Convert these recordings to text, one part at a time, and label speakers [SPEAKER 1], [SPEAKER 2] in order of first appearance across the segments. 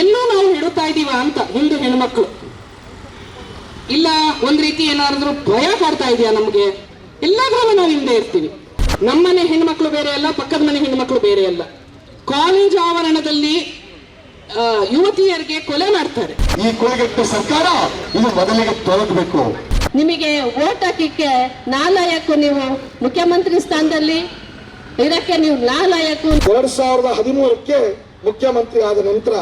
[SPEAKER 1] ಎಲ್ಲೋ ನಾವು ಹೇಳುತ್ತಾ ಇದ್ದೀವ ಅಂತ ಹಿಂದೂ ಹೆಣ್ಮಕ್ಳು. ಇಲ್ಲ ಒಂದ್ ರೀತಿ ಏನಾದ್ರು ಭಯ ಕಾಡ್ತಾ ಇದೆಯಾ ನಮ್ಗೆ? ಎಲ್ಲಾದ್ರೂ ನಾವು ಹಿಂದೆ ಇರ್ತೀವಿ. ನಮ್ಮನೆ ಹೆಣ್ಮಕ್ಳು ಬೇರೆ ಅಲ್ಲ ಪಕ್ಕದ ಮನೆ ಹೆಣ್ಮಕ್ಳು ಬೇರೆ ಅಲ್ಲ. ಕಾಲೇಜ್ ಆವರಣದಲ್ಲಿ ಯುವತಿಯರಿಗೆ ಕೊಲೆ ಮಾಡ್ತಾರೆ.
[SPEAKER 2] ಈ ಕೊಲೆಗಟ್ಟು ಸರ್ಕಾರ ಇದು ಮೊದಲಿಗೆ ತೊಲಗಬೇಕು
[SPEAKER 3] ನಿಮಗೆ ಓಟ್ ಹಾಕಿಕ್ಕೆ ನಾಲಾಯಕು ನೀವು ಮುಖ್ಯಮಂತ್ರಿ ಸ್ಥಾನದಲ್ಲಿ ಇದಕ್ಕೆ ನೀವು ನಾಲಾಯಕು
[SPEAKER 2] ಎರಡ್ ಸಾವಿರದ ಹದಿಮೂರಕ್ಕೆ ಮುಖ್ಯಮಂತ್ರಿ ಆದ ನಂತರ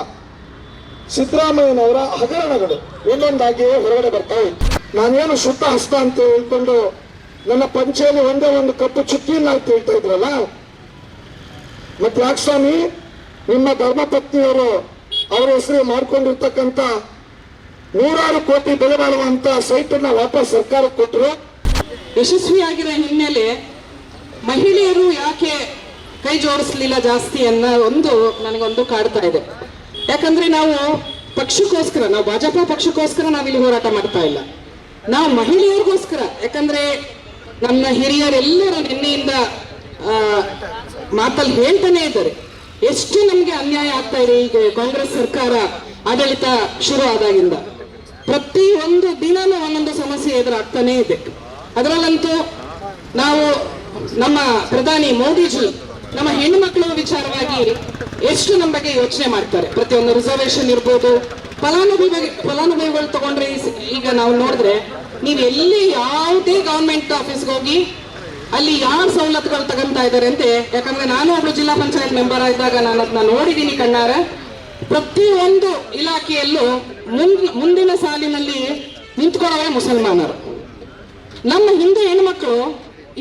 [SPEAKER 2] ಸಿದ್ದರಾಮಯ್ಯನವರ ಹಗರಣಗಳು ಒಂದೊಂದಾಗಿ ಹೊರಗಡೆ ಬರ್ತಾ ಇತ್ತು. ನಾನೇನು ಶುದ್ಧ ಹಸ್ತ ಅಂತ ಹೇಳ್ಕೊಂಡು ನನ್ನ ಪಂಚೆಯಲ್ಲಿ ಒಂದೇ ಒಂದು ಕಪ್ಪು ಚುಕ್ಕಿಯನ್ನ ಅಂತ ಹೇಳ್ತಾ ಇದ್ರಲ್ಲ? ಮತ್ತೆ ಯಾಕೆ ಸ್ವಾಮಿ? ನಿಮ್ಮ ಧರ್ಮಪತ್ನಿಯವರು ಅವರ ಹೆಸರು ಮಾಡ್ಕೊಂಡಿರ್ತಕ್ಕಂಥ ನೂರಾರು ಕೋಟಿ ಬೆಲೆ ಬಾಳುವಂತ ಸೈಟ್ ಅನ್ನ ವಾಪಸ್ ಸರ್ಕಾರ ಕೊಟ್ಟರು
[SPEAKER 1] ಯಶಸ್ವಿಯಾಗಿರೋ ಹಿನ್ನೆಲೆ ಮಹಿಳೆಯರು ಯಾಕೆ ಕೈ ಜೋಡಿಸ್ಲಿಲ್ಲ ಜಾಸ್ತಿ ಅನ್ನೋ ಒಂದು ನನಗೊಂದು ಕಾಡ್ತಾ ಇದೆ. ಯಾಕಂದ್ರೆ ನಾವು ಪಕ್ಷಕ್ಕೋಸ್ಕರ, ನಾವು ಭಾಜಪ ಪಕ್ಷಕ್ಕೋಸ್ಕರ ನಾವಿಲ್ಲಿ ಹೋರಾಟ ಮಾಡ್ತಾ ಇಲ್ಲ. ನಾವು ಮಹಿಳೆಯರಿಗೋಸ್ಕರ ಯಾಕಂದ್ರೆ ನನ್ನ ಹಿರಿಯರೆಲ್ಲರೂ ನಿನ್ನೆಯಿಂದ ಮಾತಲ್ಲಿ ಹೇಳ್ತಾನೆ ಇದ್ದಾರೆ. ಎಷ್ಟು ನಮ್ಗೆ ಅನ್ಯಾಯ ಆಗ್ತಾ ಇದೆ ಈಗ ಕಾಂಗ್ರೆಸ್ ಸರ್ಕಾರ ಆಡಳಿತ ಶುರು ಆದಾಗಿಂದ. ಪ್ರತಿ ಒಂದು ದಿನನೂ ಒಂದೊಂದು ಸಮಸ್ಯೆ ಎದುರಾಗ್ತಾನೆ ಇದೆ. ಅದರಲ್ಲಂತೂ ನಾವು ನಮ್ಮ ಪ್ರಧಾನಿ ಮೋದಿಜಿ ನಮ್ಮ ಹೆಣ್ಣುಮಕ್ಕಳ ವಿಚಾರವಾಗಿ ಎಷ್ಟು ನಮ್ಮ ಬಗ್ಗೆ ಯೋಚನೆ ಮಾಡ್ತಾರೆ. ಪ್ರತಿಯೊಂದು ರಿಸರ್ವೇಶನ್ ಇರ್ಬೋದು. ಫಲಾನುಭವಿ ಫಲಾನುಭವಿಗಳು ತಗೊಂಡ್ರೆ ಈಗ ನಾವು ನೋಡಿದ್ರೆ ನೀವು ಎಲ್ಲಿ ಯಾವುದೇ ಗವರ್ಮೆಂಟ್ ಆಫೀಸ್ಗೆ ಹೋಗಿ ಅಲ್ಲಿ ಯಾರು ಸವಲತ್ತುಗಳು ತಗೊಂತಾ ಇದ್ದಾರೆ ಅಂತೆ, ಯಾಕಂದ್ರೆ ನಾನು ಒಬ್ಳು ಜಿಲ್ಲಾ ಪಂಚಾಯತ್ ಮೆಂಬರ್ ಇದ್ದಾಗ ನಾನು ಅದನ್ನ ನೋಡಿದ್ದೀನಿ ಕಣ್ಣಾರ. ಪ್ರತಿಯೊಂದು ಇಲಾಖೆಯಲ್ಲೂ ಮುಂದ್, ಮುಂದಿನ ಸಾಲಿನಲ್ಲಿ ನಿಂತ್ಕೊಳ್ಳೋವೇ ಮುಸಲ್ಮಾನರು. ನಮ್ಮ ಹಿಂದೆ ಹೆಣ್ಮಕ್ಳು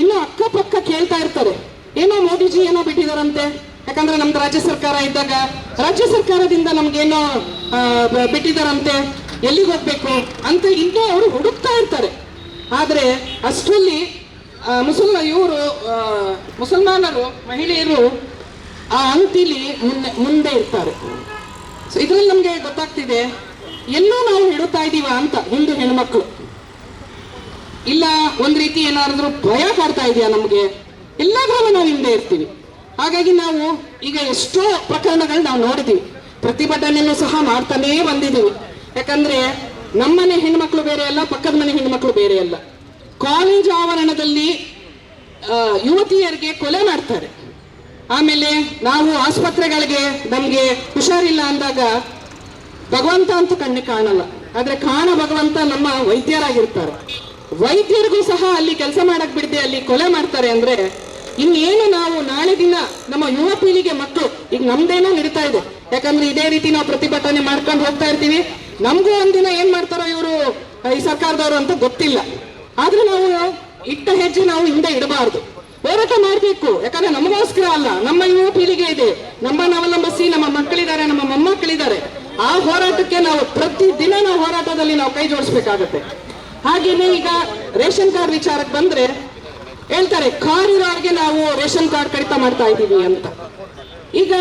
[SPEAKER 1] ಇನ್ನು ಅಕ್ಕಪಕ್ಕ ಕೇಳ್ತಾ ಇರ್ತಾರೆ. ಏನೋ ಮೋದಿಜಿ ಏನೋ ಬಿಟ್ಟಿದಾರಂತೆ. ಯಾಕಂದ್ರೆ ನಮ್ದು ರಾಜ್ಯ ಸರ್ಕಾರ ಇದ್ದಾಗ ರಾಜ್ಯ ಸರ್ಕಾರದಿಂದ ನಮ್ಗೇನೋ ಬಿಟ್ಟಿದಾರಂತೆ. ಎಲ್ಲಿಗೆ ಹೋಗ್ಬೇಕು ಅಂತ ಇನ್ನೂ ಅವರು ಹುಡುಕ್ತಾ ಇರ್ತಾರೆ. ಆದ್ರೆ ಅಷ್ಟರಲ್ಲಿ ಮುಸಲ್ಮ ಇವರು ಮುಸಲ್ಮಾನರು, ಮಹಿಳೆಯರು ಆ ಅಂತಿಲಿ ಮುಂದೆ ಮುಂದೆ ಇರ್ತಾರೆ. ಸೊ ಇದ್ರಲ್ಲಿ ನಮ್ಗೆ ಗೊತ್ತಾಗ್ತಿದೆ, ಎಲ್ಲೋ ನಾವು ಹಿಡುತ್ತಾ ಇದ್ದೀವ ಅಂತ ಹಿಂದೂ ಹೆಣ್ಮಕ್ಳು. ಇಲ್ಲ, ಒಂದ್ ರೀತಿ ಏನಾದ್ರು ಭಯ ಕಾಡ್ತಾ ಇದೆಯಾ ನಮಗೆ? ಎಲ್ಲಾದ್ರಲ್ಲೂ ನಾವು ಹಿಂದೆ ಇರ್ತೀವಿ. ಹಾಗಾಗಿ ನಾವು ಈಗ ಎಷ್ಟೋ ಪ್ರಕರಣಗಳು ನಾವು ನೋಡಿದೀವಿ. ಪ್ರತಿಭಟನೆಯನ್ನು ಸಹ ಮಾಡ್ತಾನೇ ಬಂದಿದ್ದೀವಿ ಯಾಕಂದ್ರೆ ನಮ್ಮನೆ ಹೆಣ್ಮಕ್ಳು ಬೇರೆ ಅಲ್ಲ, ಪಕ್ಕದ ಮನೆ ಹೆಣ್ಮಕ್ಳು ಬೇರೆ ಅಲ್ಲ. ಕಾಲೇಜ್ ಆವರಣದಲ್ಲಿ ಯುವತಿಯರಿಗೆ ಕೊಲೆ ಮಾಡ್ತಾರೆ. ಆಮೇಲೆ ನಾವು ಆಸ್ಪತ್ರೆಗಳಿಗೆ ನಮಗೆ ಹುಷಾರಿಲ್ಲ ಅಂದಾಗ ಭಗವಂತ ಅಂತೂ ಕಣ್ಣಿಗೆ ಕಾಣಲ್ಲ. ಆದರೆ ಕಾಣ ಭಗವಂತ ನಮ್ಮ ವೈದ್ಯರಾಗಿರ್ತಾರೆ. ವೈದ್ಯರಿಗೂ ಸಹ ಅಲ್ಲಿ ಕೆಲಸ ಮಾಡಕ್ ಬಿಡದೆ, ಅಲ್ಲಿ ಕೊಲೆ ಮಾಡ್ತಾರೆ ಅಂದ್ರೆ ಇನ್ನೇನು ನಾವು ನಾಳೆ ದಿನ ನಮ್ಮ ಯುವ ಪೀಳಿಗೆ ಮಕ್ಕಳು ಈಗ ನಮ್ದೇನೋ ನಡೀತಾ ಇದೆ. ಯಾಕಂದ್ರೆ ಇದೇ ರೀತಿ ನಾವು ಪ್ರತಿಭಟನೆ ಮಾಡ್ಕೊಂಡು ಹೋಗ್ತಾ ಇರ್ತೀವಿ. ನಮಗೂ ಒಂದಿನ ಏನ್ ಮಾಡ್ತಾರೋ ಇವರು, ಈ ಸರ್ಕಾರದವರು ಅಂತ ಗೊತ್ತಿಲ್ಲ. ಆದ್ರೆ ನಾವು ಇಟ್ಟ ಹೆಜ್ಜೆ ನಾವು ಹಿಂದೆ ಇಡಬಾರ್ದು. ಹೋರಾಟ ಮಾಡಬೇಕು. ಯಾಕಂದ್ರೆ ನಮಗೋಸ್ಕರ ಅಲ್ಲ, ನಮ್ಮ ಯುವ ಪೀಳಿಗೆ ಇದೆ. ನಮ್ಮ ನವಲಂಬಿಸಿ ನಮ್ಮ ಮಕ್ಕಳಿದ್ದಾರೆ, ನಮ್ಮ ಮೊಮ್ಮಕ್ಕಳಿದ್ದಾರೆ. ಆ ಹೋರಾಟಕ್ಕೆ ನಾವು ಪ್ರತಿ ದಿನ ನಾವು ಹೋರಾಟದಲ್ಲಿ ನಾವು ಕೈ ಜೋಡಿಸ್ಬೇಕಾಗತ್ತೆ. ಹಾಗೇನೆ ಈಗ ರೇಷನ್ ಕಾರ್ಡ್ ವಿಚಾರಕ್ಕೆ ಬಂದ್ರೆ ಹೇಳ್ತಾರೆ ಕಾರ್ ಇರೋರಿಗೆ ನಾವು ರೇಷನ್ ಕಾರ್ಡ್ ಕಡಿತ ಮಾಡ್ತಾ ಇದ್ದೀವಿ ಅಂತ. ಈಗ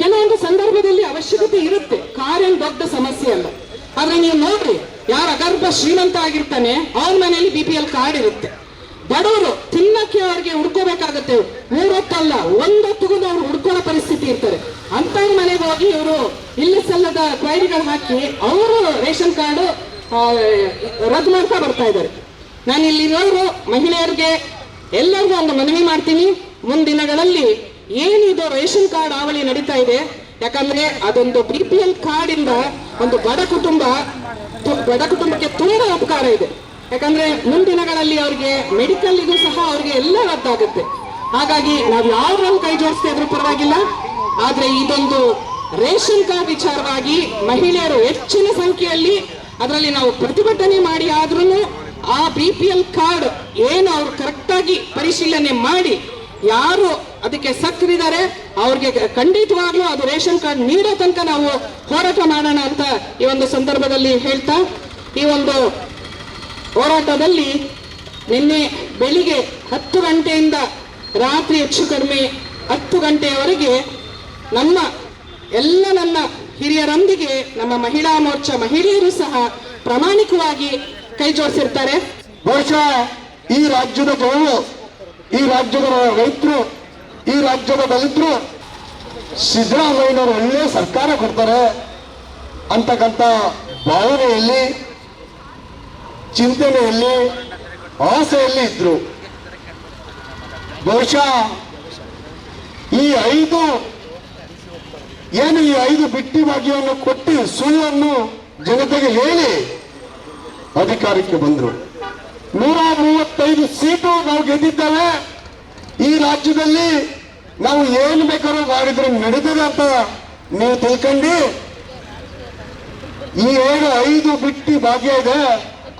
[SPEAKER 1] ಕೆಲವೊಂದು ಸಂದರ್ಭದಲ್ಲಿ ಅವಶ್ಯಕತೆ ಇರುತ್ತೆ ಕಾರ್ ಏನ್ ದೊಡ್ಡ ಸಮಸ್ಯೆ ಅಲ್ಲ. ಆದ್ರೆ ನೀವು ನೋಡ್ರಿ, ಯಾರ ಅಗರ್ಭ ಶ್ರೀಮಂತ ಆಗಿರ್ತಾನೆ, ಅವ್ರ ಮನೆಯಲ್ಲಿ ಬಿ ಪಿ ಎಲ್ ಕಾರ್ಡ್ ಇರುತ್ತೆ. ಬಡವರು ತಿನ್ನಕ್ಕೆ ಅವ್ರಿಗೆ ಹುಡ್ಕೋಬೇಕಾಗತ್ತೆ ಮೂರೊತ್ತಲ್ಲ ಒಂದೊತ್ತಿಗೂ ಅವ್ರು ಹುಡ್ಕೊಳ್ಳೋ ಪರಿಸ್ಥಿತಿ ಇರ್ತಾರೆ ಅಂತವ್ರ ಮನೆಗೆ ಹೋಗಿ ಇವರು ಇಲ್ಲಿ ಸಲ್ಲದ ಕ್ವೈರಿಗಳು ಹಾಕಿ, ಅವರು ರೇಷನ್ ಕಾರ್ಡು ರದ್ದು ಮಾಡ್ತಾ ಬರ್ತಾ ಇದ್ದಾರೆ. ನಾನು ಇಲ್ಲಿರೋರು ಮಹಿಳೆಯರಿಗೆ ಎಲ್ಲರಿಗೂ ಒಂದು ಮನವಿ ಮಾಡ್ತೀನಿ. ಮುಂದಿನಗಳಲ್ಲಿ ಏನಿದು ರೇಷನ್ ಕಾರ್ಡ್ ಆವಳಿ ನಡೀತಾ ಇದೆ? ಯಾಕಂದ್ರೆ ಅದೊಂದು ಬಿ ಪಿ ಎಲ್ ಕಾರ್ಡ್ ಇಂದ ಒಂದು ಬಡ ಕುಟುಂಬ ಬಡ ಕುಟುಂಬಕ್ಕೆ ತುಂಬಾ ಉಪಕಾರ ಇದೆ. ಯಾಕಂದ್ರೆ ಮುಂದಿನಗಳಲ್ಲಿ ಅವ್ರಿಗೆ ಮೆಡಿಕಲ್ಗೂ ಸಹ ಅವ್ರಿಗೆ ಎಲ್ಲ ರದ್ದಾಗುತ್ತೆ. ಹಾಗಾಗಿ ನಾವು ಯಾವ್ದ್ರಲ್ಲಿ ಕೈ ಜೋಡಿಸ್ತಾ ಇದ್ರೂ ಪರವಾಗಿಲ್ಲ. ಆದ್ರೆ ಇದೊಂದು ರೇಷನ್ ಕಾರ್ಡ್ ವಿಚಾರವಾಗಿ ಮಹಿಳೆಯರು ಹೆಚ್ಚಿನ ಸಂಖ್ಯೆಯಲ್ಲಿ ಅದರಲ್ಲಿ ನಾವು ಪ್ರತಿಭಟನೆ ಮಾಡಿ ಆದ್ರೂ ಆ ಬಿ ಪಿ ಎಲ್ ಕಾರ್ಡ್ ಏನು ಅವ್ರು ಕರೆಕ್ಟಾಗಿ ಪರಿಶೀಲನೆ ಮಾಡಿ ಯಾರು ಅದಕ್ಕೆ ಸಕ್ರಿದ್ದಾರೆ ಅವ್ರಿಗೆ ಖಂಡಿತವಾಗ್ಲೂ ಅದು ರೇಷನ್ ಕಾರ್ಡ್ ನೀಡೋ ತನಕ ನಾವು ಹೋರಾಟ ಮಾಡೋಣ ಅಂತ ಈ ಒಂದು ಸಂದರ್ಭದಲ್ಲಿ ಹೇಳ್ತಾ, ಈ ಒಂದು ಹೋರಾಟದಲ್ಲಿ ನಿನ್ನೆ ಬೆಳಿಗ್ಗೆ ಹತ್ತು ಗಂಟೆಯಿಂದ ರಾತ್ರಿ ಹೆಚ್ಚು ಕಡಿಮೆ ಹತ್ತು ಗಂಟೆಯವರೆಗೆ ನಮ್ಮ ಎಲ್ಲ ನನ್ನ ಹಿರಿಯರೊಂದಿಗೆ ನಮ್ಮ ಮಹಿಳಾ ಮೋರ್ಚಾ ಮಹಿಳೆಯರು ಸಹ ಪ್ರಾಮಾಣಿಕವಾಗಿ ಕೈ ಜೋಡಿಸಿರ್ತಾರೆ.
[SPEAKER 2] ಬಹುಶಃ ಈ ರಾಜ್ಯದ ಜನರು, ಈ ರಾಜ್ಯದ ರೈತರು, ಈ ರಾಜ್ಯದ ದಲಿತರು ಸಿದ್ದರಾಮಯ್ಯನವರು ಒಳ್ಳೆ ಸರ್ಕಾರ ಕೊಡ್ತಾರೆ
[SPEAKER 4] ಅಂತಕ್ಕಂಥ ಭಾವನೆಯಲ್ಲಿ, ಚಿಂತನೆಯಲ್ಲಿ, ಆಸೆಯಲ್ಲಿ ಇದ್ರು. ಬಹುಶಃ ಈ ಐದು ಏನು ಈ ಐದು ಬಿಟ್ಟಿ ಭಾಗ್ಯವನ್ನು ಕೊಟ್ಟು ಸುಳ್ಳನ್ನು ಜನತೆಗೆ ಹೇಳಿ ಅಧಿಕಾರಕ್ಕೆ ಬಂದರು. ನೂರ ಮೂವತ್ತೈದು ಸೀಟು ನಾವು ಗೆದ್ದಿದ್ದೇವೆ. ಈ ರಾಜ್ಯದಲ್ಲಿ ನಾವು ಏನು ಬೇಕಾದ್ರೂ ಮಾಡಿದ್ರೆ ನಡೀತದೆ ಅಂತ ನೀವು ತಿಳ್ಕೊಂಡು. ಈ ಏನು ಐದು ಬಿಟ್ಟಿ ಭಾಗ್ಯ ಇದೆ.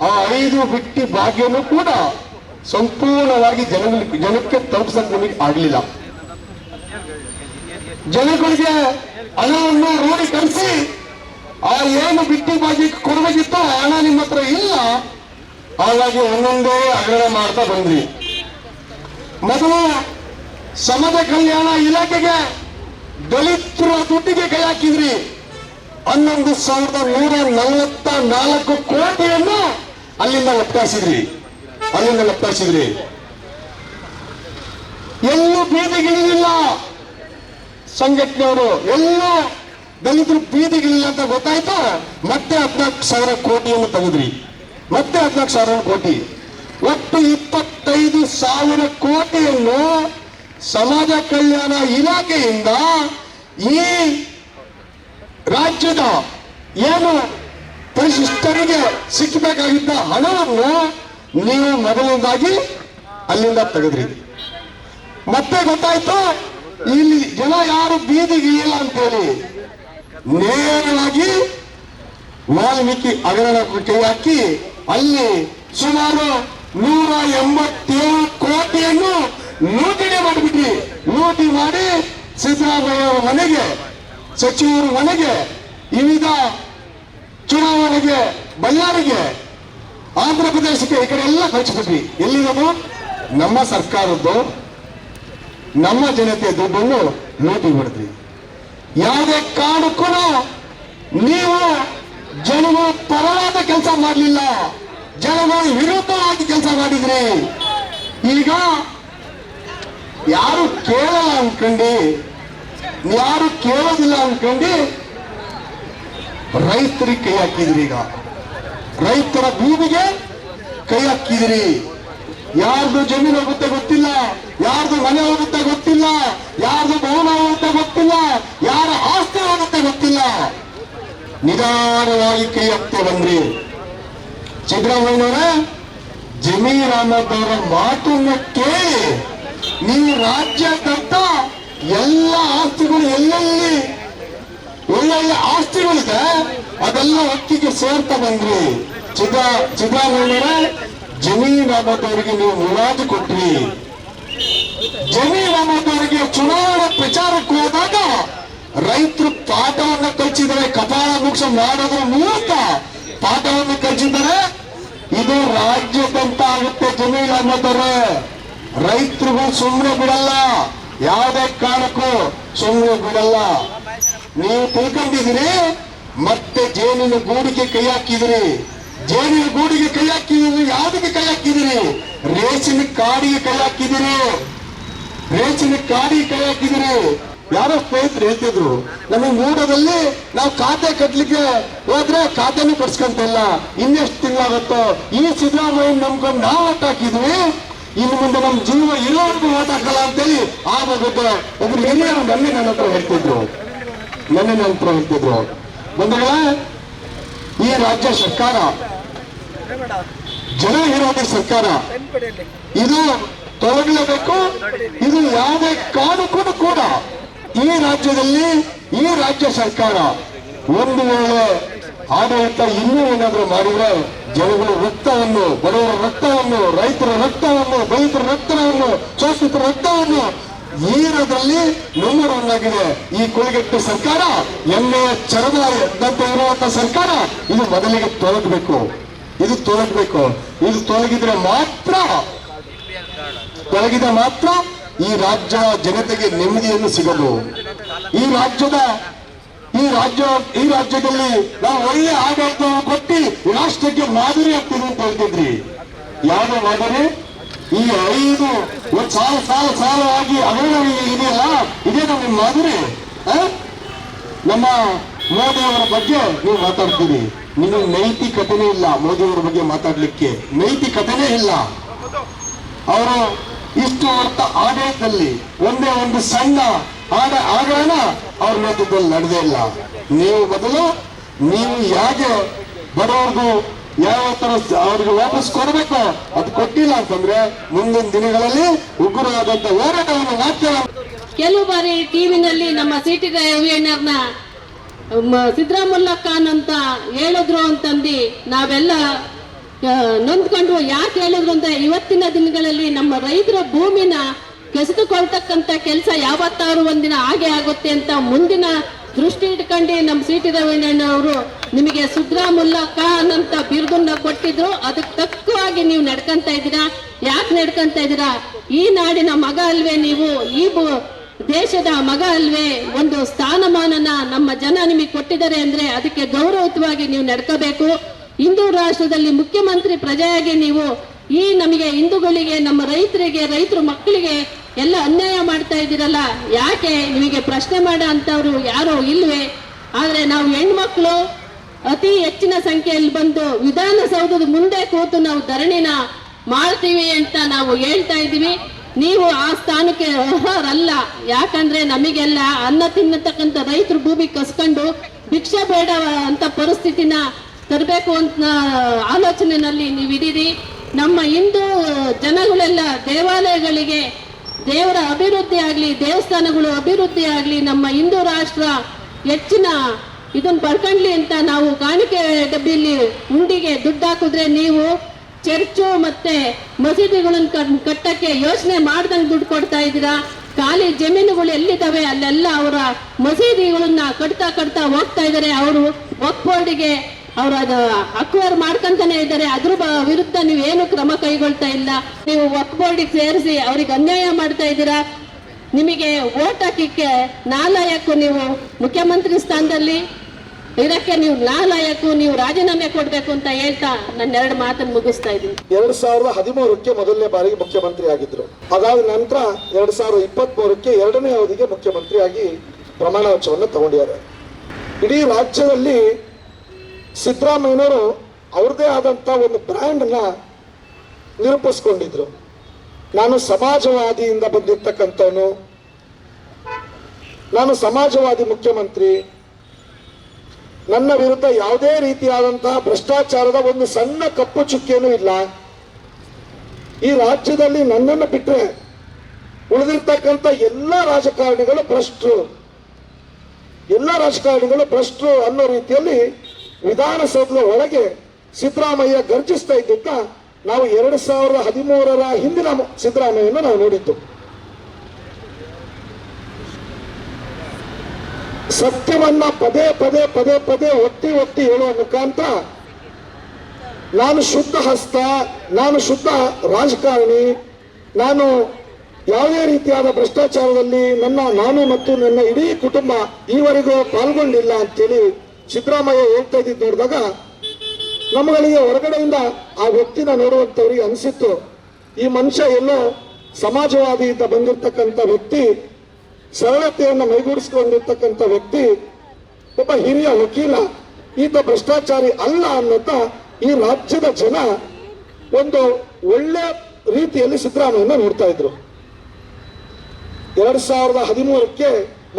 [SPEAKER 4] ಆ ಐದು ಬಿಟ್ಟಿ ಭಾಗ್ಯನೂ ಕೂಡ ಸಂಪೂರ್ಣವಾಗಿ ಜನ ಜನಕ್ಕೆ ತಲುಪಿಸಕ್ಕೆ ನಮಗೆ ಆಗಲಿಲ್ಲ. ಜನಗಳಿಗೆ ಹಣವನ್ನು ರೂಢೀಕರಿಸಿ ಆ ಏನು ಬಿಟ್ಟಿ ಬಾಜಿ ಕೊಡಬೇಕಿತ್ತು ಹಣ ನಿಮ್ಮ ಹತ್ರ ಇಲ್ಲ. ಹಾಗಾಗಿ ಒಂದೊಂದೇ ಹಗರಣ ಮಾಡ್ತಾ ಬಂದ್ರಿ. ಮೊದಲು ಸಮಾಜ ಕಲ್ಯಾಣ ಇಲಾಖೆಗೆ ದಲಿತರ ದುಡ್ಡಿಗೆ ಕೈ ಹಾಕಿದ್ರಿ. ಹನ್ನೊಂದು ಸಾವಿರದ ನೂರ ನಲವತ್ತ ನಾಲ್ಕು ಕೋಟಿಯನ್ನು ಅಲ್ಲಿಂದ ಒತ್ತಾಯಿಸಿದ್ರಿ ಅಲ್ಲಿಂದ ಲಪ್ಟಾಯಿಸಿದ್ರಿ ಎಲ್ಲೂ ಬೀದಿಗಿಳಿದಿಲ್ಲ. ಸಂಘಟನೆಯವರು ಎಲ್ಲ ದಲಿತರು ಬೀದಿಗಿಲ್ಲ ಅಂತ ಗೊತ್ತಾಯ್ತು ಮತ್ತೆ ಹದಿನಾಲ್ಕು ಸಾವಿರ ಕೋಟಿಯನ್ನು ತೆಗೆದ್ರಿ. ಮತ್ತೆ ಹದಿನಾಲ್ಕು ಸಾವಿರ ಕೋಟಿ. ಒಟ್ಟು ಇಪ್ಪತ್ತೈದು ಸಾವಿರ ಕೋಟಿಯನ್ನು ಸಮಾಜ ಕಲ್ಯಾಣ ಇಲಾಖೆಯಿಂದ ಈ ರಾಜ್ಯದ ಏನು ಪರಿಶಿಷ್ಟರಿಗೆ ಸಿಕ್ಕಬೇಕಾಗಿದ್ದ ಹಣವನ್ನು ನೀವು ಮೊದಲನೇದಾಗಿ ಅಲ್ಲಿಂದ ತೆಗೆದ್ರಿ. ಮತ್ತೆ ಗೊತ್ತಾಯ್ತು? ಇಲ್ಲಿ ಜನ ಯಾರು ಬೀದಿಗೆ ಇಲ್ಲ ಅಂತೇಳಿ ನೇರವಾಗಿ ವಾಲ್ಮೀಕಿ ಅಗರಣ ಕೈ ಹಾಕಿ ಅಲ್ಲಿ ಸುಮಾರು ನೂರ ಎಂಬತ್ತೇಳು ಕೋಟಿಯನ್ನು ಲೂಟಿಗೆ ಮಾಡಿಬಿಟ್ರಿ. ಲೂಟಿ ಮಾಡಿ ಸಿದ್ದರಾಮಯ್ಯ ಅವರ ಮನೆಗೆ, ಸಚಿವರ ಮನೆಗೆ, ವಿವಿಧ ಚುನಾವಣೆಗೆ, ಬಳ್ಳಾರಿಗೆ, ಆಂಧ್ರ ಪ್ರದೇಶಕ್ಕೆ ಈ ಕಡೆ ಎಲ್ಲ ಖರ್ಚಿಬಿಟ್ರಿ ಎಲ್ಲಿರೋದು? ನಮ್ಮ ಸರ್ಕಾರದ್ದು. ನಮ್ಮ ಜನತೆ ದುಡ್ಡನ್ನು ಲೂಟಿ ಬಿಡ್ತೀವಿ ಯಾವುದೇ ಕಾರಣಕ್ಕೂ ನೀವು ಜನಗಳು ಪರವಾದ ಕೆಲಸ ಮಾಡಲಿಲ್ಲ. ಜನಗಳು ವಿರುದ್ಧವಾಗಿ ಕೆಲಸ ಮಾಡಿದ್ರಿ. ಈಗ ಯಾರು ಕೇಳಲ್ಲ ಅನ್ಕಂಡು, ಯಾರು ಕೇಳೋದಿಲ್ಲ ಅನ್ಕಂಡು ರೈತರಿಗೆ ಕೈ ಹಾಕಿದ್ರಿ ಈಗ. ರೈತರ ಭೂಮಿಗೆ ಕೈ ಹಾಕಿದಿರಿ. ಯಾರ್ದು ಜಮೀನು ಹೋಗುತ್ತೆ ಗೊತ್ತಿಲ್ಲ. ಯಾರ್ದು ಮನೆ ಹೋಗುತ್ತೆ ಗೊತ್ತಿಲ್ಲ, ಯಾರ್ದು ಭವನ ಹೋಗುತ್ತೆ ಗೊತ್ತಿಲ್ಲ, ಯಾರ ಆಸ್ತಿ ಹೋಗುತ್ತೆ ಗೊತ್ತಿಲ್ಲ. ನಿಧಾನವಾಗಿ ಕೈ ಬಂದ್ರಿ. ಸಿದ್ದರಾಮಯ್ಯನವರ ಜಮೀರ್ ಅನ್ನೋದವರ ಮಾತನ್ನು ಕೇಳಿ ನೀವು ರಾಜ್ಯಾದ್ಯಂತ ಎಲ್ಲ ಆಸ್ತಿಗಳು ಎಲ್ಲೆಲ್ಲಿ, ಒಳ್ಳೊಳ್ಳೆ ಆಸ್ತಿಗಳಿದೆ, ಅದೆಲ್ಲ ಒಟ್ಟಿಗೆ ಸೇರ್ತಾ ಬಂದ್ರಿ. ಸಿದ್ದ ಸಿದ್ದರಾಮಯ್ಯರ ಜಮೀರ್ ಅನ್ನೋದವರಿಗೆ ನೀವು ಮುಲಾಜು ಕೊಟ್ರಿ. ಅವರಿಗೆ ಚುನಾವಣಾ ಪ್ರಚಾರಕ್ಕೆ ಹೋದಾಗ ರೈತರು ಪಾಠವನ್ನು ಕಲಿಸಿದರೆ ಕಪಾಳ ಮೋಕ್ಷ ಮಾಡೋದ್ರ ಮೂಲಕ ಪಾಠವನ್ನು ಕಲಿಸಿದರೆ ಇದು ರಾಜ್ಯದಂತ ಆಗುತ್ತೆ ಜಮೀನು ಅಹಮದ್ ರೈತರಿಗೂ ಸುಮ್ಮನೆ ಬಿಡಲ್ಲ. ಯಾವುದೇ ಕಾರಣಕ್ಕೂ ಸುಮ್ಮನೆ ಬಿಡಲ್ಲ. ನೀವು ತಿಳ್ಕೊಂಡಿದ್ದೀರಿ? ಮತ್ತೆ ಜೇನಿನ ಗೂಡಿಗೆ ಕೈ ಹಾಕಿದಿರಿ ಜೇನಿನ ಗೂಡಿಗೆ ಕೈ ಹಾಕಿದಿರಿ ಯಾವುದಕ್ಕೆ ಕೈ ಹಾಕಿದಿರಿ ರೇಷನ್ ಕಾಡಿಗೆ ಕೈ ಹಾಕಿದಿರಿ ರೇಷನ್ ಕಾಡಿ ಕೈ ಹಾಕಿದ್ರು ಯಾರೋ ಸ್ನೇಹಿತರು ಹೇಳ್ತಿದ್ರು ನಮಗೆ ಮೂಡದಲ್ಲಿ ನಾವು ಖಾತೆ ಕಟ್ಲಿಕ್ಕೆ ಹೋದ್ರೆ ಖಾತೆನೂ ಕಟ್ಸ್ಕೊಂತಿಲ್ಲ. ಇನ್ನೆಷ್ಟು ತಿಂಗಳಾಗುತ್ತೋ? ಈ ಸಿದ್ದರಾಮಯ್ಯ ನಂಬ್ಕೊಂಡು ನಾವು ಆಟ ಹಾಕಿದ್ವಿ. ಇನ್ನು ಮುಂದೆ ನಮ್ಮ ಜೀವ ಇರೋವರೆಗೂ ಓಟ್ ಹಾಕಲ್ಲ ಅಂತೇಳಿ ಆಗೋಗುತ್ತೆ ಒಬ್ರು ಹಿರಿಯರು ಮೊನ್ನೆ ನನ್ನ ಹತ್ರ ಹೇಳ್ತಿದ್ರು. ಮೊನ್ನೆ ನನ್ನ ಹತ್ರ ಹೇಳ್ತಿದ್ರು. ಬಂಧುಗಳೇ, ಈ ರಾಜ್ಯ ಸರ್ಕಾರ, ಜನ ವಿರೋಧಿ ಸರ್ಕಾರ, ಇದು ತೊಲಗಲೇಬೇಕು ಇದು ಯಾವುದೇ ಕಾರಣಕ್ಕೂ ಕೂಡ ಈ ರಾಜ್ಯದಲ್ಲಿ, ಈ ರಾಜ್ಯ ಸರ್ಕಾರ ಒಂದು ವೇಳೆ ಆಡಳಿತ ಇನ್ನೂ ಏನಾದ್ರೂ ಮಾಡಿದ್ರೆ ಜನಗಳ ರಕ್ತವನ್ನು, ಬಡವರ ರಕ್ತವನ್ನು, ರೈತರ ರಕ್ತವನ್ನು, ದಲಿತರ ರಕ್ತವನ್ನು, ಶೋಷಿತರ ರಕ್ತವನ್ನು ಈರದಲ್ಲಿ ನಂಬರ್ ಒನ್ ಈ ಕುಳಿಗೆಟ್ಟ ಸರ್ಕಾರ ಎಣ್ಣೆಯ ಚರದಂತೆ ಇರುವಂತ ಸರ್ಕಾರ, ಇದು ಮೊದಲಿಗೆ ತೊಲಗಬೇಕು. ಇದು ತೊಲಗಬೇಕು. ಇದು ತೊಲಗಿದ್ರೆ ಮಾತ್ರ ತೊಲಗಿದ ಮಾತ್ರ ಈ ರಾಜ್ಯ ಜನತೆಗೆ ನೆಮ್ಮದಿಯನ್ನು ಸಿಗಲು. ಈ ರಾಜ್ಯದ, ಈ ರಾಜ್ಯ, ಈ ರಾಜ್ಯದಲ್ಲಿ ನಾವು ಒಳ್ಳೆ ಆಡಳಿತವನ್ನು ಕೊಟ್ಟು ರಾಷ್ಟ್ರಕ್ಕೆ ಮಾದರಿ ಆಗ್ತೀವಿ ಅಂತ ಹೇಳ್ತಿದ್ರಿ. ಯಾವ ಮಾದರಿ? ಈ ಐದು ಒಂದು ಸಾಲ ಸಾಲ, ಸಾಲವಾಗಿ ಅವೇನು ಇದೆಯಲ್ಲ, ಇದೇ ನಮ್ಮ ಮಾದರಿ? ನಮ್ಮ
[SPEAKER 2] ಮೋದಿ ಅವರ ಬಗ್ಗೆ ನೀವು ಮಾತಾಡ್ತೀರಿ. ನಿಮಗೆ ನೈತಿಕತೆನೇ ಇಲ್ಲ ಮೋದಿ ಅವರ ಬಗ್ಗೆ ಮಾತಾಡ್ಲಿಕ್ಕೆ. ನೈತಿಕತೆನೇ ಇಲ್ಲ. ಅವರು ಇಷ್ಟು ಅಂತ ಆಡಳಿತದಲ್ಲಿ ಒಂದೇ ಒಂದು ಸಣ್ಣ ಆಡ ಆಗೋಣ ಅವ್ರ ಮಧ್ಯದಲ್ಲಿ ನಡೆದೇ ಇಲ್ಲ. ನೀವು ಬದಲು ನೀವು ಹೇಗೆ ಬಡವರ್ಗೂ ಯಾವ ತರ ಅವ್ರಿಗೆ ವಾಪಸ್ ಕೊಡಬೇಕು ಅದು ಕೊಟ್ಟಿಲ್ಲ ಅಂತಂದ್ರೆ ಮುಂದಿನ ದಿನಗಳಲ್ಲಿ ಉಗ್ರವಾದಂತ ಹೋರಾಟವನ್ನು ಮಾಡ್ತೇವೆ
[SPEAKER 3] ಕೆಲವು ಬಾರಿ ಟಿವಿನಲ್ಲಿ ನಮ್ಮ ಸಿಟಿ ಎಂಜಿನಿಯರ್ನ ಸಿದ್ದರಾಮುಲ್ಲಾ ಖಾನ್ ಅಂತ ಹೇಳಿದ್ರು ಅಂತಂದು ನಾವೆಲ್ಲ ನೊಂದ್ಕೊಂಡು ಯಾಕೆ ಹೇಳಿದ್ರು ಅಂದ್ರೆ ಇವತ್ತಿನ ದಿನಗಳಲ್ಲಿ ನಮ್ಮ ರೈತರ ಭೂಮಿನ ಕೆಸೆದುಕೊಳ್ತಕ್ಕಂತ ಕೆಲಸ ಯಾವತ್ತಾರು ಒಂದಿನ ಹಾಗೆ ಆಗುತ್ತೆ ಅಂತ ಮುಂದಿನ ದೃಷ್ಟಿ ಇಟ್ಕೊಂಡು ನಮ್ಮ ಸಿ ಟಿ ಅವರು ನಿಮಗೆ ಸುಗ್ರಾಮುಲ್ಲ ಖಾನ್ ಅಂತ ಬಿರುದನ್ನ ಕೊಟ್ಟಿದ್ರು. ಅದಕ್ಕೆ ತಕ್ಕವಾಗಿ ನೀವು ನಡ್ಕಂತ ಇದ್ದೀರಾ? ಯಾಕೆ ನಡ್ಕಂತ ಇದ್ದೀರಾ? ಈ ನಾಡಿನ ಮಗ ಅಲ್ವೇ ನೀವು? ಈ ದೇಶದ ಮಗ ಅಲ್ವೇ? ಒಂದು ಸ್ಥಾನಮಾನನ ನಮ್ಮ ಜನ ನಿಮಗೆ ಕೊಟ್ಟಿದ್ದಾರೆ ಅಂದ್ರೆ ಅದಕ್ಕೆ ಗೌರವಯುತವಾಗಿ ನೀವು ನಡ್ಕೋಬೇಕು. ಹಿಂದೂ ರಾಷ್ಟ್ರದಲ್ಲಿ ಮುಖ್ಯಮಂತ್ರಿ ಪ್ರಜೆಯಾಗಿ ನೀವು ಈ ನಮಗೆ ಹಿಂದೂಗಳಿಗೆ, ನಮ್ಮ ರೈತರಿಗೆ, ರೈತರ ಮಕ್ಕಳಿಗೆ ಎಲ್ಲ ಅನ್ಯಾಯ ಮಾಡ್ತಾ ಇದ್ದೀರಲ್ಲ, ಯಾಕೆ ನಿಮಗೆ ಪ್ರಶ್ನೆ ಮಾಡೋ ಅಂತವ್ರು ಯಾರೋ ಇಲ್ವೇ? ಆದ್ರೆ ನಾವು ಹೆಣ್ಮಕ್ಳು ಅತಿ ಹೆಚ್ಚಿನ ಸಂಖ್ಯೆಯಲ್ಲಿ ಬಂದು ವಿಧಾನಸೌಧದ ಮುಂದೆ ಕೂತು ನಾವು ಧರಣಿನ ಮಾಡ್ತೀವಿ ಅಂತ ನಾವು ಹೇಳ್ತಾ ಇದ್ದೀವಿ. ನೀವು ಆ ಸ್ಥಾನಕ್ಕೆ ಅರ್ಹರಲ್ಲ. ಯಾಕಂದ್ರೆ ನಮಗೆಲ್ಲ ಅನ್ನ ತಿನ್ನತಕ್ಕಂಥ ರೈತರು ಭೂಮಿ ಕಸ್ಕೊಂಡು ಭಿಕ್ಷೆ ಬೇಡ ಅಂತ ಪರಿಸ್ಥಿತಿನ ತರಬೇಕು ಅಂತ ಆಲೋಚನೆಯಲ್ಲಿ ನೀವಿದ್ದೀರಿ. ನಮ್ಮ ಹಿಂದೂ ಜನಗಳೆಲ್ಲ ದೇವಾಲಯಗಳಿಗೆ ದೇವರ ಅಭಿವೃದ್ಧಿ ಆಗಲಿ, ದೇವಸ್ಥಾನಗಳು ಅಭಿವೃದ್ಧಿ ಆಗಲಿ, ನಮ್ಮ ಹಿಂದೂ ರಾಷ್ಟ್ರ ಹೆಚ್ಚಿನ ಇದನ್ನು ಬರ್ಕಂಡ್ಲಿ ಅಂತ ನಾವು ಕಾಣಿಕೆ ಡಬ್ಬಿಲಿ ಉಂಡಿಗೆ ದುಡ್ಡು ಹಾಕಿದ್ರೆ ನೀವು ಚರ್ಚು ಮತ್ತೆ ಮಸೀದಿಗಳನ್ನು ಕಟ್- ಕಟ್ಟಕ್ಕೆ ಯೋಚನೆ ಮಾಡ್ದಂಗೆ ದುಡ್ಡು ಕೊಡ್ತಾ ಇದ್ದೀರಾ? ಖಾಲಿ ಜಮೀನುಗಳು ಎಲ್ಲಿದ್ದಾವೆ? ಅಲ್ಲೆಲ್ಲ ಅವರ ಮಸೀದಿಗಳನ್ನ ಕಟ್ತಾ ಕಟ್ತಾ ಹೋಗ್ತಾ ಇದ್ದಾರೆ. ಅವರು ಒಕ್ಬೋರ್ಡಿಗೆ ಬೋರ್ಡಿಗೆ ಅವ್ರು ಅದು ಅಕ್ವೈರ್ ಮಾಡ್ಕೊಂತಾನೆ ಇದ್ದಾರೆ. ಅದ್ರ ವಿರುದ್ಧ ನೀವು ಏನು ಕ್ರಮ ಕೈಗೊಳ್ತಾ ಇಲ್ಲ. ನೀವು ವಕ್ ಬೋರ್ಡಿಗೆ ಸೇರಿಸಿ ಅವ್ರಿಗೆ ಅನ್ಯಾಯ ಮಾಡ್ತಾ ಇದ್ದೀರಾ? ನಿಮಗೆ ಓಟ್ ಹಾಕಿಕ್ಕೆ ನಾಲಾಯಕ್ಕೂ ನೀವು ಮುಖ್ಯಮಂತ್ರಿ ಸ್ಥಾನದಲ್ಲಿ ಇದಕ್ಕೆ ನೀವು ನಾಲಾಯಕ್ಕೂ ನೀವು ರಾಜೀನಾಮೆ ಕೊಡ್ಬೇಕು ಅಂತ ಹೇಳ್ತಾ ನನ್ನ ಎರಡು ಮಾತನ್ನು ಮುಗಿಸ್ತಾ ಇದ್ದೀನಿ.
[SPEAKER 2] ಎರಡ್ ಸಾವಿರದ ಹದಿಮೂರಕ್ಕೆ ಮೊದಲನೇ ಬಾರಿಗೆ ಮುಖ್ಯಮಂತ್ರಿ ಆಗಿದ್ರು. ಅದಾದ ನಂತರ ಎರಡ್ ಸಾವಿರದ ಇಪ್ಪತ್ತ್ ಮೂರಕ್ಕೆ ಎರಡನೇ ಅವಧಿಗೆ ಮುಖ್ಯಮಂತ್ರಿಯಾಗಿ ಪ್ರಮಾಣ ವಚನವನ್ನು ತಗೊಂಡಿದ್ದಾರೆ. ಇಡೀ ರಾಜ್ಯದಲ್ಲಿ ಸಿದ್ದರಾಮಯ್ಯನವರು ಅವ್ರದೇ ಆದಂತ ಒಂದು ಬ್ರ್ಯಾಂಡ್ನ ನಿರೂಪಿಸ್ಕೊಂಡಿದ್ರು. ನಾನು ಸಮಾಜವಾದಿಯಿಂದ ಬಂದಿರ್ತಕ್ಕಂಥವನು. ನಾನು ಸಮಾಜವಾದಿ ಮುಖ್ಯಮಂತ್ರಿ. ನನ್ನ ವಿರುದ್ಧ ಯಾವುದೇ ರೀತಿಯಾದಂತಹ ಭ್ರಷ್ಟಾಚಾರದ ಒಂದು ಸಣ್ಣ ಕಪ್ಪು ಚುಕ್ಕಿಯೂ ಇಲ್ಲ. ಈ ರಾಜ್ಯದಲ್ಲಿ ನನ್ನನ್ನು ಬಿಟ್ಟರೆ ಉಳಿದಿರ್ತಕ್ಕಂಥ ಎಲ್ಲ ರಾಜಕಾರಣಿಗಳು ಭ್ರಷ್ಟರು. ಎಲ್ಲ ರಾಜಕಾರಣಿಗಳು ಭ್ರಷ್ಟರು ಅನ್ನೋ ರೀತಿಯಲ್ಲಿ ವಿಧಾನಸೌಧದ ಒಳಗೆ ಸಿದ್ದರಾಮಯ್ಯ ಗರ್ಜಿಸ್ತಾ ಇದ್ದಿದ್ದ ನಾವು ಎರಡು ಸಾವಿರದ ಹದಿಮೂರರ ಹಿಂದಿನ ಸಿದ್ದರಾಮಯ್ಯನ ನಾವು ನೋಡಿದ್ದು. ಸತ್ಯವನ್ನ ಪದೇ ಪದೇ ಪದೇ ಪದೇ ಒತ್ತಿ ಒತ್ತಿ ಹೇಳುವ ಮುಖಾಂತರ ನಾನು ಶುದ್ಧ ಹಸ್ತ, ನಾನು ಶುದ್ಧ ರಾಜಕಾರಣಿ, ನಾನು ಯಾವುದೇ ರೀತಿಯಾದ ಭ್ರಷ್ಟಾಚಾರದಲ್ಲಿ ನನ್ನ ನಾನು ಮತ್ತು ನನ್ನ ಇಡೀ ಕುಟುಂಬ ಈವರೆಗೂ ಪಾಲ್ಗೊಂಡಿಲ್ಲ ಅಂತೇಳಿ ಸಿದ್ದರಾಮಯ್ಯ ಹೇಳ್ತಾ ಇದ್ದಿದ್ದು ನೋಡಿದಾಗ ನಮ್ಮಗಳಿಗೆ ಹೊರಗಡೆಯಿಂದ ಆ ವ್ಯಕ್ತಿನ ನೋಡುವಂಥವ್ರಿಗೆ ಅನಿಸಿತ್ತು. ಈ ಮನುಷ್ಯ ಎಲ್ಲೋ ಸಮಾಜವಾದಿಯಿಂದ ಬಂದಿರತಕ್ಕಂಥ ವ್ಯಕ್ತಿ, ಸರಳತೆಯನ್ನು ಮೈಗೂಡಿಸಿಕೊಂಡಿರ್ತಕ್ಕಂಥ ವ್ಯಕ್ತಿ, ಒಬ್ಬ ಹಿರಿಯ ವಕೀಲ, ಈತ ಭ್ರಷ್ಟಾಚಾರಿ ಅಲ್ಲ ಅನ್ನೋತ ಈ ರಾಜ್ಯದ ಜನ ಒಂದು ಒಳ್ಳೆ ರೀತಿಯಲ್ಲಿ ಸಿದ್ದರಾಮಯ್ಯನ ನೋಡ್ತಾ ಇದ್ರು. ಎರಡ್ ಸಾವಿರದ ಹದಿಮೂರಕ್ಕೆ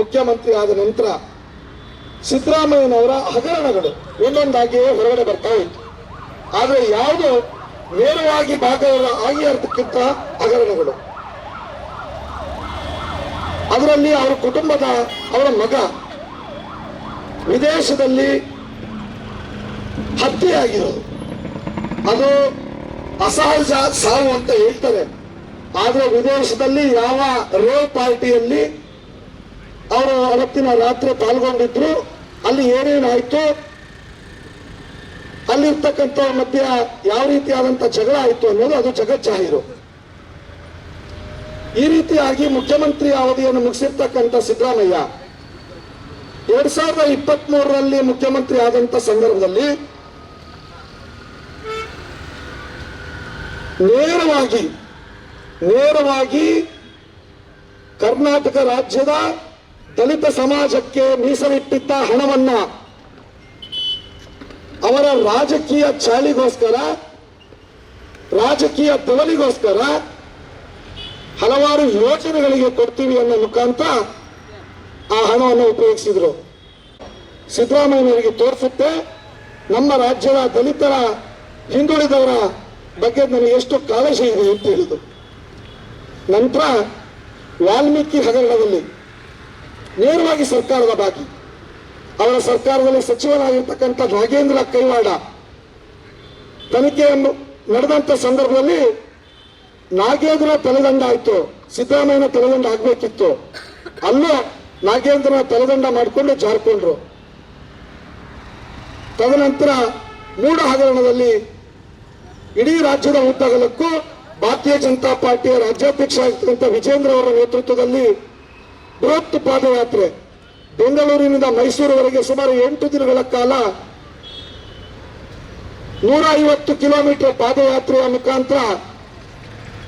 [SPEAKER 2] ಮುಖ್ಯಮಂತ್ರಿ ಆದ ನಂತರ ಸಿದ್ದರಾಮಯ್ಯನವರ ಹಗರಣಗಳು ಒಂದೊಂದಾಗಿಯೇ ಹೊರಗಡೆ ಬರ್ತಾ ಇತ್ತು. ಆದರೆ ಯಾವುದು ನೇರವಾಗಿ ಭಾಗವಲ್ಲ ಆಗಿ ಅರ್ಥಕ್ಕಿಂತ ಹಗರಣಗಳು. ಅದರಲ್ಲಿ ಅವರ ಕುಟುಂಬದ ಅವರ ಮಗ ವಿದೇಶದಲ್ಲಿ ಹತ್ಯೆಯಾಗಿರೋದು. ಅದು ಅಸಹಜ ಸಾವು ಅಂತ ಹೇಳ್ತಾರೆ. ಆದರೆ ವಿದೇಶದಲ್ಲಿ ಯಾವ ರೇವ್ ಪಾರ್ಟಿಯಲ್ಲಿ ಅವರು ಅವತ್ತಿನ ರಾತ್ರಿ ಪಾಲ್ಗೊಂಡಿದ್ರು ಅಲ್ಲಿ ಏನೇನಾಯ್ತು, ಅಲ್ಲಿರ್ತಕ್ಕಂಥ ಮಧ್ಯ ಯಾವ ರೀತಿಯಾದಂಥ ಜಗಳ ಆಯಿತು ಅನ್ನೋದು ಅದು ಜಗಜ್ಜಾಹೀರು. ಈ ರೀತಿಯಾಗಿ ಮುಖ್ಯಮಂತ್ರಿ ಅವಧಿಯನ್ನು ಮುಗಿಸಿರ್ತಕ್ಕಂಥ ಸಿದ್ದರಾಮಯ್ಯ, ಎರಡ್ ಸಾವಿರದ ಇಪ್ಪತ್ತ್ ಮೂರರಲ್ಲಿ ಮುಖ್ಯಮಂತ್ರಿ ಆದಂತ ಸಂದರ್ಭದಲ್ಲಿ ನೇರವಾಗಿ ನೇರವಾಗಿ ಕರ್ನಾಟಕ ರಾಜ್ಯದ ದಲಿತ ಸಮಾಜಕ್ಕೆ ಮೀಸಲಿಟ್ಟಿದ್ದ ಹಣವನ್ನ ಅವರ ರಾಜಕೀಯ ಚಾಳಿಗೋಸ್ಕರ, ರಾಜಕೀಯ ತವಲಿಗೋಸ್ಕರ ಹಲವಾರು ಯೋಜನೆಗಳಿಗೆ ಕೊಡ್ತೀವಿ ಅನ್ನೋ ಮುಖಾಂತರ ಆ ಹಣವನ್ನು ಉಪಯೋಗಿಸಿದ್ರು. ಸಿದ್ದರಾಮಯ್ಯನವರಿಗೆ ತೋರಿಸುತ್ತೆ, ನಮ್ಮ ರಾಜ್ಯದ ದಲಿತರ ಹಿಂದುಳಿದವರ ಬಗ್ಗೆ ನನಗೆ ಎಷ್ಟು ಕಾಳಜಿ ಇದೆ ಅಂತ ಹೇಳಿದ್ರು. ನಂತರ ವಾಲ್ಮೀಕಿ ಹಗರಣದಲ್ಲಿ ನೇರವಾಗಿ ಸರ್ಕಾರದ ಬಾಕಿ. ಅವರ ಸರ್ಕಾರದಲ್ಲಿ ಸಚಿವರಾಗಿರ್ತಕ್ಕಂಥ ನಾಗೇಂದ್ರ ಕೈವಾಡ ತನಿಖೆಯನ್ನು ನಡೆದಂಥ ಸಂದರ್ಭದಲ್ಲಿ ನಾಗೇಂದ್ರ ತಲೆದಂಡ ಆಯ್ತು. ಸಿದ್ದರಾಮಯ್ಯನ ತಲೆದಂಡ ಆಗಬೇಕಿತ್ತು. ಅಲ್ಲೂ ನಾಗೇಂದ್ರನ ತಲೆದಂಡ ಮಾಡಿಕೊಂಡು ಜಾರ್ಕೊಂಡ್ರು. ತದನಂತರ ಮೂಡ ಹಗರಣದಲ್ಲಿ ಇಡೀ ರಾಜ್ಯದ ಉದ್ದಗಲಕ್ಕೂ ಭಾರತೀಯ ಜನತಾ ಪಾರ್ಟಿಯ ರಾಜ್ಯಾಧ್ಯಕ್ಷ ಆಗಿರ್ತಕ್ಕಂಥ ವಿಜೇಂದ್ರ ಅವರ ನೇತೃತ್ವದಲ್ಲಿ ಬೃಹತ್ ಪಾದಯಾತ್ರೆ. ಬೆಂಗಳೂರಿನಿಂದ ಮೈಸೂರುವರೆಗೆ ಸುಮಾರು ಎಂಟು ದಿನಗಳ ಕಾಲ ನೂರ ಐವತ್ತು ಕಿಲೋಮೀಟರ್ ಪಾದಯಾತ್ರೆಯ ಮುಖಾಂತರ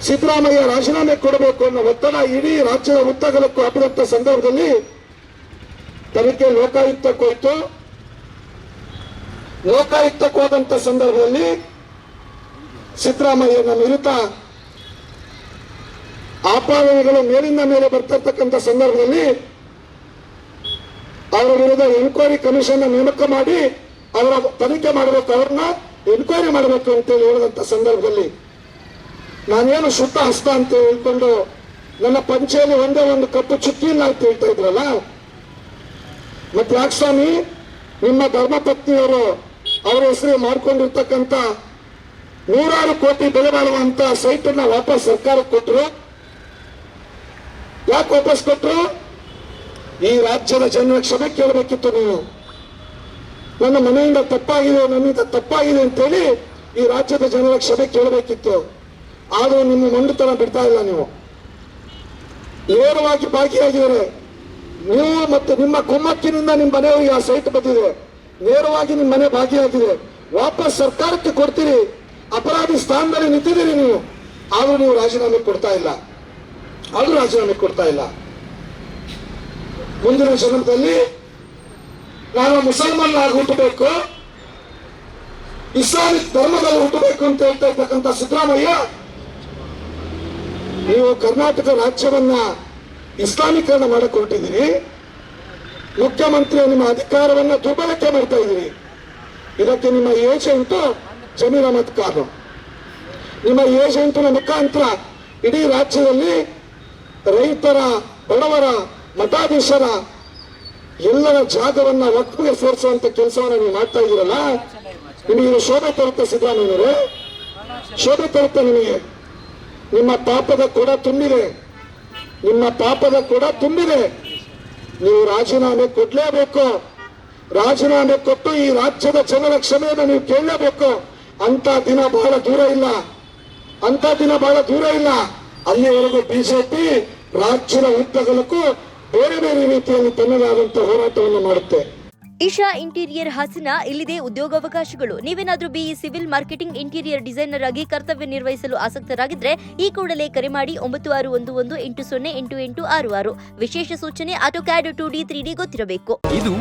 [SPEAKER 2] ಸಿದ್ದರಾಮಯ್ಯ ರಾಜೀನಾಮೆ ಕೊಡಬೇಕು ಅನ್ನೋ ಒತ್ತಡ ಇಡೀ ರಾಜ್ಯದ ವೃತ್ತಗಲಕ್ಕೂ ಹಬ್ಬಿದಂತ ಸಂದರ್ಭದಲ್ಲಿ ತನಿಖೆ ಲೋಕಾಯುಕ್ತಕ್ಕೆ ಹೋಯ್ತು. ಲೋಕಾಯುಕ್ತಕ್ಕೆ ಹೋದಂತ ಸಂದರ್ಭದಲ್ಲಿ ಸಿದ್ದರಾಮಯ್ಯನ ವಿರುದ್ಧ ಆಪಾದನೆಗಳು ಮೇಲಿಂದ ಮೇಲೆ ಬರ್ತಿರ್ತಕ್ಕಂಥ ಸಂದರ್ಭದಲ್ಲಿ ಅವರ ವಿರುದ್ಧ ಎನ್ಕ್ವೈರಿ ಕಮಿಷನ್ ನೇಮಕ ಮಾಡಿ ಅವರ ತನಿಖೆ ಮಾಡಬೇಕು ಅವ್ರನ್ನ ಎನ್ಕ್ವೈರಿ ಮಾಡಬೇಕು ಅಂತೇಳಿ ಹೇಳಿದಂತ ಸಂದರ್ಭದಲ್ಲಿ ನಾನೇನು ಶುದ್ಧ ಹಸ್ತ ಅಂತ ಹೇಳ್ಕೊಂಡು ನನ್ನ ಪಂಚೆಯಲ್ಲಿ ಒಂದೇ ಒಂದು ಕಪ್ಪು ಇಲ್ಲ ಅಂತ ಹೇಳ್ತಾ ಇದ್ರಲ್ಲ? ಮತ್ತೆ ಯಾಕೆ ಸ್ವಾಮಿ ನಿಮ್ಮ ಧರ್ಮಪತ್ನಿಯವರು ಅವರ ಹೆಸರು ಮಾಡ್ಕೊಂಡಿರ್ತಕ್ಕಂಥ ನೂರಾರು ಕೋಟಿ ಬೆಲೆ ಬಾಳುವಂತ ಸೈಟ್ ಅನ್ನ ವಾಪಸ್ ಸರ್ಕಾರಕ್ಕೆ ಕೊಟ್ಟರು. ಯಾಕೆ ವಾಪಸ್ ಕೊಟ್ಟರು ಈ ರಾಜ್ಯದ ಜನರ ಕ್ಷಮೆ ಕೇಳಬೇಕಿತ್ತು ನೀವು ನನ್ನ ಮನೆಯಿಂದ ತಪ್ಪಾಗಿದೆ ನನ್ನಿಂದ ತಪ್ಪಾಗಿದೆ ಅಂತೇಳಿ ಈ ರಾಜ್ಯದ ಜನರ ಕ್ಷಮೆ ಕೇಳಬೇಕಿತ್ತು. ಆದರೂ ನಿಮ್ಮ ಮಂಡುತನ ಬಿಡ್ತಾ ಇಲ್ಲ ನೀವು. ನೇರವಾಗಿ ಭಾಗಿಯಾಗಿದ್ದಾರೆ. ನೀವು ಮತ್ತು ನಿಮ್ಮ ಕುಮ್ಮಕ್ಕಿನಿಂದ ನಿಮ್ಮ ಮನೆಯವರಿಗೆ ಆ ಸೈಟ್ ಬಂದಿದೆ. ನೇರವಾಗಿ ನಿಮ್ಮ ಮನೆ ಭಾಗಿಯಾಗಿದೆ. ವಾಪಸ್ ಸರ್ಕಾರಕ್ಕೆ ಕೊಡ್ತೀರಿ. ಅಪರಾಧಿ ಸ್ಥಾನದಲ್ಲಿ ನಿಂತಿದ್ದೀರಿ ನೀವು. ಆದರೂ ನೀವು ರಾಜೀನಾಮೆ ಕೊಡ್ತಾ ಇಲ್ಲ. ಆದರೂ ರಾಜೀನಾಮೆ ಕೊಡ್ತಾ ಇಲ್ಲ. ಮುಂದಿನ ಜನ್ಮದಲ್ಲಿ ನಾನು ಮುಸಲ್ಮಾನರಾಗಿ ಹುಟ್ಟಬೇಕು. ಇಸ್ಲಾಮಿಕ್ ಧರ್ಮದಲ್ಲಿ ಹುಟ್ಟಬೇಕು ಅಂತ ಹೇಳ್ತಾ ಇರ್ತಕ್ಕಂಥ ಸಿದ್ದರಾಮಯ್ಯ, ನೀವು ಕರ್ನಾಟಕ ರಾಜ್ಯವನ್ನ ಇಸ್ಲಾಮೀಕರಣ ಮಾಡಕ್ ಹೊರಟಿದ್ದೀರಿ ಮುಖ್ಯಮಂತ್ರಿ ನಿಮ್ಮ ಅಧಿಕಾರವನ್ನ ದುರ್ಬಳಕೆ ಮಾಡ್ತಾ ಇದ್ದೀರಿ. ಇದಕ್ಕೆ ನಿಮ್ಮ ಏಜೆಂಟ್ ಜಮೀರ್ ಅಹಮದ್ ಖಾನ್ ನಿಮ್ಮ ಏಜೆಂಟ್ನ ಮುಖಾಂತರ ಇಡೀ ರಾಜ್ಯದಲ್ಲಿ ರೈತರ ಬಡವರ, ಮಠಾಧೀಶರ, ಎಲ್ಲರ ಜಾಗವನ್ನ ಒಟ್ಟಿಗೆ ಸೇರಿಸುವಂತ ಕೆಲಸವನ್ನ ನೀವು ಮಾಡ್ತಾ ಇದ್ದೀರಲ್ಲ? ನಿಮಗೆ ಶೋಭೆ ತರುತ್ತೆ ಸಿದ್ದರಾಮಯ್ಯವರು ಶೋಭೆ ತರುತ್ತೆ ನಿಮಗೆ. ನಿಮ್ಮ ಪಾಪದ ಕೊಡ ತುಂಬಿದೆ. ನಿಮ್ಮ ಪಾಪದ ಕೊಡ ತುಂಬಿದೆ. ನೀವು ರಾಜೀನಾಮೆ ಕೊಡ್ಲೇಬೇಕು. ರಾಜೀನಾಮೆ ಕೊಟ್ಟು ಈ ರಾಜ್ಯದ ಜನರ ಕ್ಷಮೆಯನ್ನು ನೀವು ಕೇಳಲೇಬೇಕು. ಅಂತ ದಿನ ಬಹಳ ದೂರ ಇಲ್ಲ. ಅಂತ ದಿನ ಬಹಳ ದೂರ ಇಲ್ಲ. ಅಲ್ಲಿವರೆಗೂ ಬಿಜೆಪಿ ರಾಜ್ಯದ ಉದ್ದಗಲಕ್ಕೂ ಬೇರೆ ಬೇರೆ ರೀತಿಯಲ್ಲಿ ತನ್ನದೇ ಆದಂತಹ ಹೋರಾಟವನ್ನು ಮಾಡುತ್ತೆ.
[SPEAKER 5] ಇಶಾ ಇಂಟೀರಿಯರ್ ಹಾಸನ ಇಲ್ಲಿದೆ ಉದ್ಯೋಗಾವಕಾಶಗಳು. ನೀವೇನಾದರೂ BE civil marketing interior designer ಆಗಿ ಕರ್ತವ್ಯ ನಿರ್ವಹಿಸಲು ಆಸಕ್ತರಾಗಿದ್ರೆ ಈ ಕೂಡಲೇ ಕರೆ ಮಾಡಿ ಒಂಬತ್ತು ಆರು ಒಂದು ಒಂದು ಎಂಟು ಸೊನ್ನೆ ಎಂಟು ಎಂಟು ಆರು ಆರು. ವಿಶೇಷ ಸೂಚನೆ AutoCAD two D three D ಗೊತ್ತಿರಬೇಕು.
[SPEAKER 6] ಇದು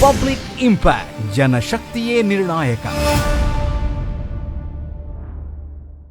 [SPEAKER 6] ಪಬ್ಲಿಕ್ ಇಂಪ್ಯಾಕ್ಟ್ ಜನಶಕ್ತಿಯೇ ನಿರ್ಣಾಯಕ.